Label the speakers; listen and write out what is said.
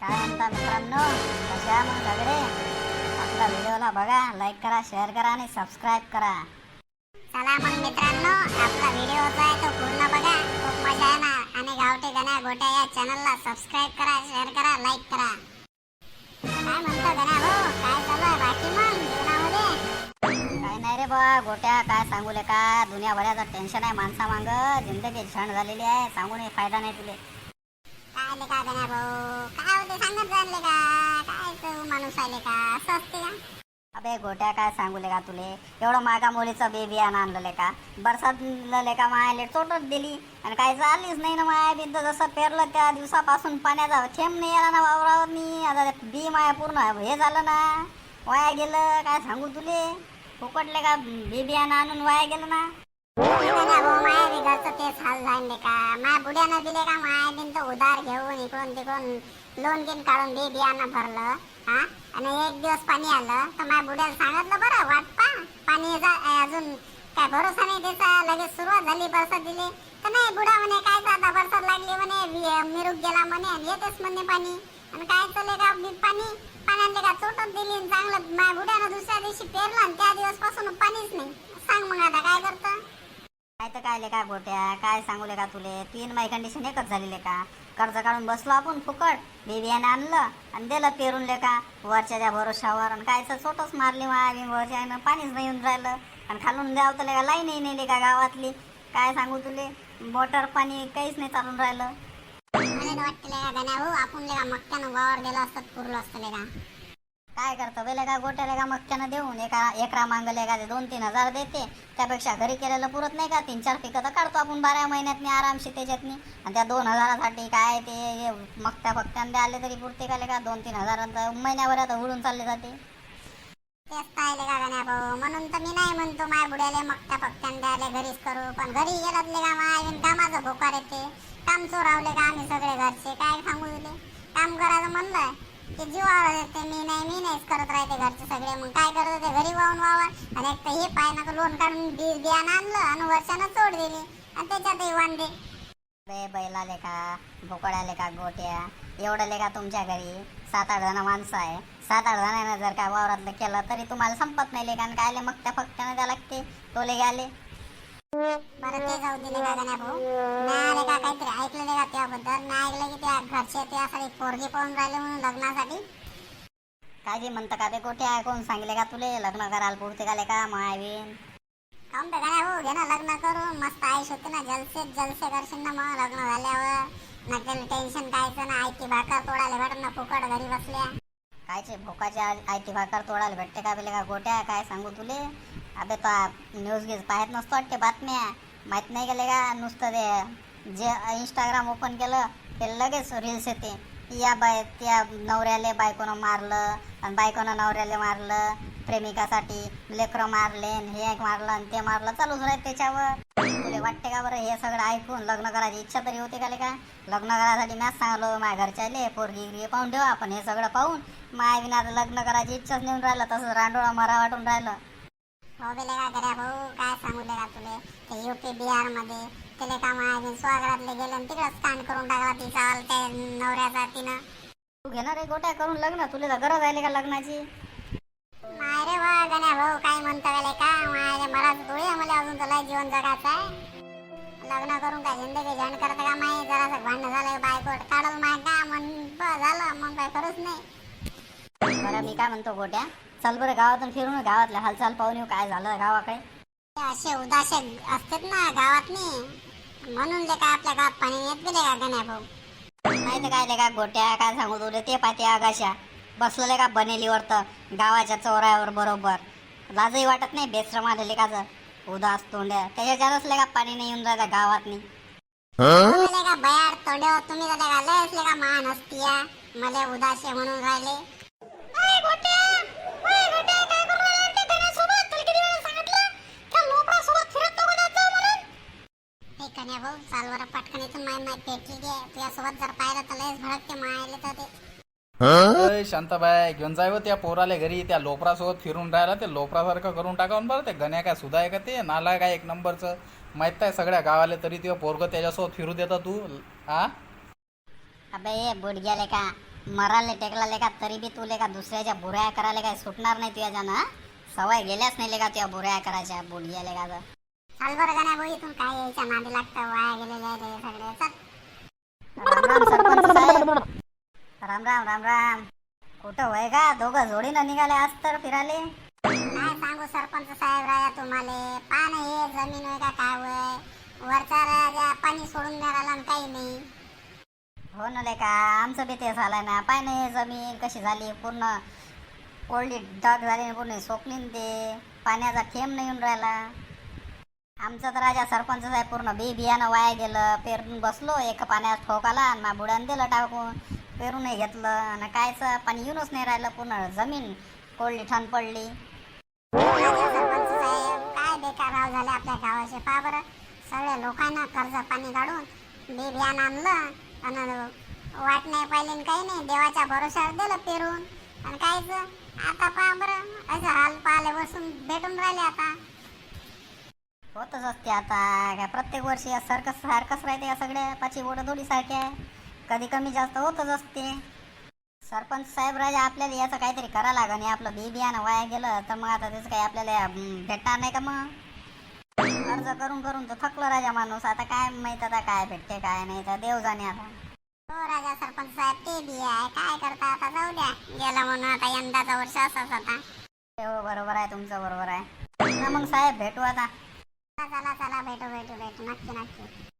Speaker 1: काय म्हणता मित्रांनो कशा मग सगळे आपल्या व्हिडिओला बघा लाईक करा शेअर करा आणि सबस्क्राईब करा
Speaker 2: चला मग मित्रांनो आपला व्हिडिओ जो आहे तो पूर्ण बघा खूप मजा येणार आणि गावठी गण्या गोट्या या चॅनलला सबस्क्राईब करा शेअर करा लाईक करा काय म्हणतो गण्या भाऊ काय चालू आहे बाकी मग जीवनामध्ये
Speaker 1: काय नाही रे बा गोट्या काय सांगू ले का दुनियाभराचं टेन्शन आहे माणसा मांग जिंदगी छान झालेली आहे सांगून फायदा नाही तुले
Speaker 2: काय आले का गण्या भाऊ काय होते सांगत चालले का? काय तू माणूस आले का? असं असते का?
Speaker 1: अबे गोट्या काय सांगू ले का तुले? एवढं मागा मुलीचं बेबी आणलं का? बरसात का मायाले? चोटच दिली. आणि काय चाललीच नाही ना माया बिंद जसं पेरलं त्या दिवसापासून पाण्याचा थेंब नाही आला ना वावरावर मी आता बी माया पूर्ण हे झालं ना. वाया गेलं काय सांगू तुले? फुकटले का? बेबी आणून वाया गेलं ना.
Speaker 2: घरचं तेच हाल झाले का माया बुड्यानं दिले का माया बिन तो उधार घेऊन इकडून तिकडून लोन गिन काढून बी बियाणं भरलं हा आणि एक दिवस पाणी आलं तर माझ्या बुड्याला सांगितलं बरं वाट पा पाणी अजून काय भरोसा नाही त्याचा लगेच सुरुवात झाली बरसात दिली तर नाही बुडा म्हणे काय आता बरसात लागली म्हणे मिरूक गेला म्हणे आणि येतेच म्हणे पाणी आणि काय चालले का बी पाणी पाण्यातले का चोटत दिली आणि चांगलं माझ्या बुड्यानं दुसऱ्या दिवशी पेरलं आणि त्या दिवसपासून पाणीच नाही सांग मग आता काय करतं
Speaker 1: काय तर काय का गोट्या काय सांगू ले का तुले? तीन माही कंडिशन एकच झालेले का? कर्ज काढून बसलो आपण फुकट बी आणलं आणि दिलं पेरून ले का? वरच्याच्या भरोशावर आणि कायचं सोटच मारली माया वरच्या पाणीच नाही येऊन राहिलं. आणि खालून द्यावं तर ले लाईनही नाही ले का गावातली? काय सांगू तुले? मोटर पाणी काहीच नाही चालून राहिलं.
Speaker 2: मला वाटतं आपण लेका मक्क्यानं वावर दिला असतात पुरलं असतं लेका
Speaker 1: काय करतो? वेळे का गोट्याले का मक्क्यानं देऊन एका एकरा मागले का ते दोन तीन हजार देते. त्यापेक्षा घरी केलेलं पुरत नाही का? तीन चार पिकं तर काढतो आपण बारा महिन्यातनी आरामशी त्याच्यातनी. आणि त्या दोन हजारासाठी काय ते हे मक्त्या फक्त्याने आले तरी पुरते का का दोन तीन हजार महिन्यावर महिन्याभरात उडून चालले जाते.
Speaker 2: तेच पाहिले का गण्या भाऊ? म्हणून तर मी नाही म्हणतो माय बुड्याले मक्त्या फक्त्यानं द्यायला घरीच करू. पण घरी गेलात का माय कामाचं भोकार येते? काम चोरावले का आम्ही सगळे घरचे? काय सांगू दिले काम करायचं म्हणलं की जीवावर येते मी नाही मी नाहीच करत राहते घरचे सगळे. मग काय करत होते? घरी वाहून वावर आणि एक तर हे पाय नका लोन काढून बी बियाणं आणलं आणि वर्षानं सोड दिली. आणि त्याच्यातही वांदे
Speaker 1: बे बैला लेखा बोकड्याले लेखा गोट्या. एवढं लेखा तुमच्या घरी? सात आठ जण माणसं आहे. सात आठ जणांना जर काय वावरातलं केलं तरी तुम्हाला संपत नाही लेका आणि कायले मग त्या फक्त्यानं द्या लागते? टोले आले
Speaker 2: बरं ते जाऊ दिले का गण्या भाऊ. नाही आले का काहीतरी ऐकलेले का त्याबद्दल नाही ऐकलं की त्या घरचे त्यासाठी पोरगी पाहून राहिले म्हणून लग्नासाठी.
Speaker 1: काय जे म्हणतं का ते गोट्या कोण सांगले का तुले? लग्न करायला पुरते का ले का मायावीन
Speaker 2: काऊन गण्या भाऊ घे ना लग्न करून. मस्त आयुष होते ना जलसे जलसे करशील ना मग लग्न झाल्यावर. ना त्याला टेन्शन कायचं ना आयती भाकर तोडायला भेटत ना फुकट घरी बसल्या.
Speaker 1: कायचे भोकाचे आयटी भाकर तोडायला भेटते का बेले का? गोट्या काय सांगू तुले? अबे तो न्यूज गीज पाहत नसतो वाटते बातम्या माहीत नाही गेले का नुसतं ते जे इंस्टाग्राम ओपन केलं ते लगेच रील्स येते. या बाय त्या नवऱ्याले बायकोनं मारलं आणि बायकोनं नवऱ्याले मारलं प्रेमिकासाठी लेकरं मारले आणि हे एक मारलं आणि ते मारलं चालूच राहत त्याच्यावर. तुले वाटते का बरं हे सगळं ऐकून लग्न करायची इच्छा तरी होते का का? लग्न करायसाठी मॅच सांगलो माझ्या घरच्याले पोरगी गिरी पाहून ठेवा आपण हे सगळं पाहून. माय विना लग्न करायची इच्छाच नेऊन राहिलं तसंच रांडोळा मरा वाटून राहिलं.
Speaker 2: हो बेले का गड्या भाऊ काय सांगू का तुले? ते युपी बिहारमध्ये त्याला का माझ्या स्वागतातले गेले आणि तिकडंच कांड करून टाकला तिचा त्या नवऱ्याचा तिनं.
Speaker 1: तू घेणार आहे गोट्या करून लग्न? तुला तर गरज आहे का लग्नाची?
Speaker 2: माय रे वा गण्या भाऊ काय म्हणता गेले का माझ्या मराठी थोडी आहे मला अजून तुला जीवन जगायचं आहे. लग्न करून काय जिंदगी जॉईन करता का माही जरासं भांडण झालं बायकोट काढल माय का म्हण बस झालं मग काय खरंच नाही.
Speaker 1: बरं मी काय म्हणतो गोट्या? चल बरं गावातून फिरून गावातल्या हालचाल पाहून येऊ काय झालं गावाकडे.
Speaker 2: असे उदासे असतात ना गावातनी म्हणून ते काय आपल्या गावात पाणी येत गेले का गण्या भाऊ?
Speaker 1: नाही तर काय ले का गोट्या काय सांगू तुले? ते पाहते आगाशा. बसलेले का बनेलीवर तर गावाच्या चौरायावर बरोबर. लाजही वाटत नाही बेश्रम आलेले का जर? उदास तोंड्या. त्याच्या ले का पाणी नाही येऊन राहिलं गावातनी?
Speaker 2: तुम्ही का बयाड तोडे तुम्ही का लय असले का मान असतीया? मला उदासे म्हणून राहिले. कन्या भाऊ. चालवर पटकन इथून माय माय पेटली दे तुझ्यासोबत जर पाहिलं तर लयच भडकते मायले तर ते.
Speaker 3: अय शांताबाई घेऊन जाय हो त्या पोराले घरी. त्या लोपरासोबत फिरून राहिला ते लोपरासारखं करून टाकावून बरं. ते गण्या काय सुद्धा आहे का ते? नाला काय एक नंबरचं? माहीत आहे सगळ्या गावाले तरी ते पोरग त्याच्यासोबत फिरू देता तू. हा
Speaker 1: अबे ये बुडग्याले का? मराले टेकला का? तरी बी तुले का दुसऱ्याच्या बुऱ्या करायला काय सुटणार नाही तुझ्या ना सवय गेल्याच नाही लेका तुझ्या बुऱ्या करायच्या बुडल्या लेका
Speaker 2: बरं गाण्या भाऊ इथून काय यायच्या? नादी लागतं वाया गेलेले आहे रे सगळे. चल.
Speaker 1: राम राम राम राम. कुठं वय का? दोघं जोडीनं निघाले आज तर फिराले
Speaker 2: काय सांगू सरपंच साहेब राजा तुम्हाला? पान हे जमीन होय का काय वय वरचा राजा पाणी सोडून आणि काही नाही.
Speaker 1: हो ना लेका आमचं बी ते झालंय ना. पाय नाही जमीन कशी झाली? पूर्ण कोरडी डाग झाली पूर्ण सोकली न ते. पाण्याचा थेंब नाही येऊन राहिला. आमचं तर राजा सरपंच साहेब पूर्ण. बी बियाणं वाया गेलं पेरून बसलो एक पाण्यात ठोक आला आणि मा बुडान दिलं टाकून. पेरूनही घेतलं आणि कायचं? पाणी येऊनच नाही राहिलं पूर्ण. जमीन कोरडी ठण पडली.
Speaker 2: काय बेकार भाव झाले आपल्या गावाचे. पहा बरं. सगळ्या लोकांना कर्ज पाणी काढून बी बियाणं आणलं आणि वाट नाही पाहिली आणि काही नाही. देवाच्या भरोश्यावर दिलं पेरून. आणि कायच? आता पहा बरं. असं हाल पाहिले बसून भेटून राहिले आता.
Speaker 1: होतच असते आता. काय प्रत्येक वर्षी सारखं सारखंच राहते या सगळ्या पाची ओढ दोडी सारखे आहे कधी कमी जास्त होतच असते. सरपंच साहेब राजा आपल्याला याचं काहीतरी करा लागन. हे आपलं बी बियाणं वाया गेलं तर मग आता त्याचं काही आपल्याला भेटणार नाही का मग? अर्ज करून करून तर थकलं राजा माणूस. आता काय माहीत आता काय भेटते काय नाही. तर देव जाणे आता.
Speaker 2: हो राजा सरपंच साहेब ते बी आहे. काय करता आता? जाऊ द्या. गेला म्हणून आता यंदाचा वर्ष असाच आता.
Speaker 1: हो बरोबर आहे. तुमचं बरोबर आहे. मग साहेब भेटू आता.
Speaker 2: चला चला भेटू भेटू भेटू. नक्की नक्की.